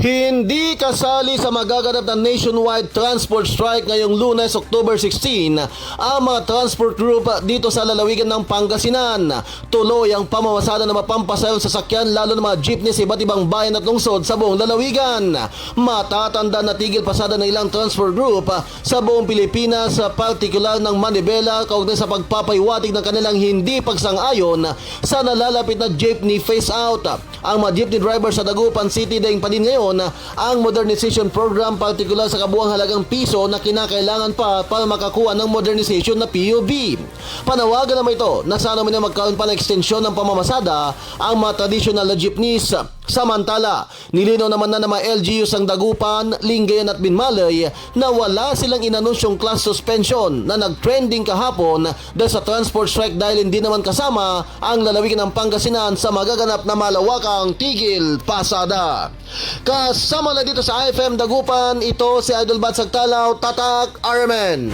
Hindi kasali sa magaganap na nationwide transport strike ngayong lunes, October 16, ang mga transport group dito sa lalawigan ng Pangasinan. Tuloy ang pamamasada ng mapampasayang sasakyan lalo ng mga jeepney sa iba't ibang bayan at lungsod sa buong lalawigan. Matatanda na tigil pasada ng ilang transport group sa buong Pilipinas, partikular ng Manibela kaugnay sa pagpapaiwatig ng kanilang hindi pagsang-ayon sa nalalapit na jeepney phase out. Ang mga jeepney driver sa Dagupan City daing pa din ngayon ang modernization program partikular sa kabuang halagang piso na kinakailangan pa para makakuha ng modernization na PUB. Panawagan naman ito na sana man na magkaroon pa ng ekstensyon ng pamamasada ang mga traditional na jeepneys. Samantala, nilinaw naman na ng mga LGUs ang Dagupan, Lingayen at Binmalay na wala silang inanunsyong class suspension na nag-trending kahapon dahil sa transport strike dahil hindi naman kasama ang lalawigan ng Pangasinan sa magaganap na malawakang tigil pasada. Kasama na dito sa IFM Dagupan, ito si Idol Batsag Talaw, Tatak Armen.